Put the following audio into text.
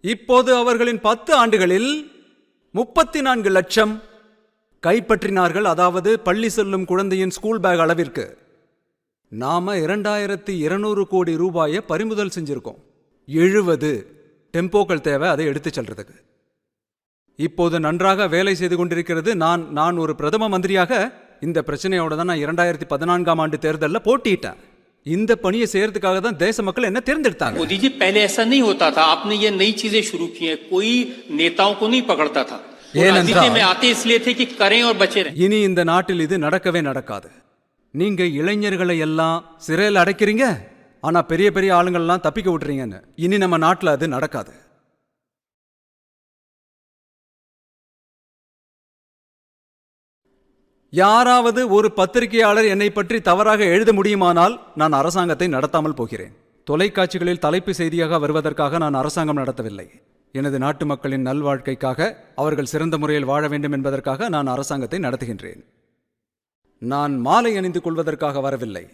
இப்போது அவர்களின் பத்து ஆண்டுகளில் முப்பத்தி நான்கு லட்சம் கைப்பற்றினார்கள் அதாவது பள்ளி செல்லும் குழந்தையின் ஸ்கூல் பேக் அளவிற்கு. நாம இரண்டாயிரத்தி இருநூறு கோடி ரூபாயை பறிமுதல் செஞ்சிருக்கோம். எழுபது டெம்போக்கள் தேவை அதை எடுத்துச் செல்றதுக்கு. இப்போது நன்றாக வேலை செய்து கொண்டிருக்கிறது நான் நான் ஒரு பிரதம மந்திரியாக இந்த பிரச்சனையோட தான் நான் இரண்டாயிரத்தி பதினான்காம் ஆண்டு தேர்தலில் போட்டியிட்டேன். இந்த பணியை செய்யறதுக்காக தான் தேச மக்கள் என்ன தேர்ந்தெடுத்தாங்க मोदी जी पहले ऐसा नहीं होता था आपने ये नई चीजें शुरू की हैं कोई नेताओं को नहीं पकड़ता था वो ये राजनीति नंदा- में आते इसलिए थे कि करें और बचे रहें இனி இந்த நாட்டில் இது நடக்கவே நடக்காது நீங்க இளைஞர்களை எல்லாம் சிறையில் அடைக்கிறீங்க ஆனா பெரிய பெரிய ஆளுங்கள்லாம் தப்பிக்க விட்டுறீங்கன்னு இனி நம்ம நாட்டில் அது நடக்காது யாராவது ஒரு பத்திரிகையாளர் என்னை பற்றி தவறாக எழுத முடியுமானால் நான் அரசாங்கத்தை நடத்தாமல் போகிறேன். தொலைக்காட்சிகளில் தலைப்பு செய்தியாக வருவதற்காக நான் அரசாங்கம் நடத்தவில்லை. எனது நாட்டு மக்களின் நல்வாழ்க்கைக்காக அவர்கள் சிறந்த முறையில் வாழ வேண்டும் என்பதற்காக நான் அரசாங்கத்தை நடத்துகின்றேன். நான் மாலை அணிந்து கொள்வதற்காக வரவில்லை.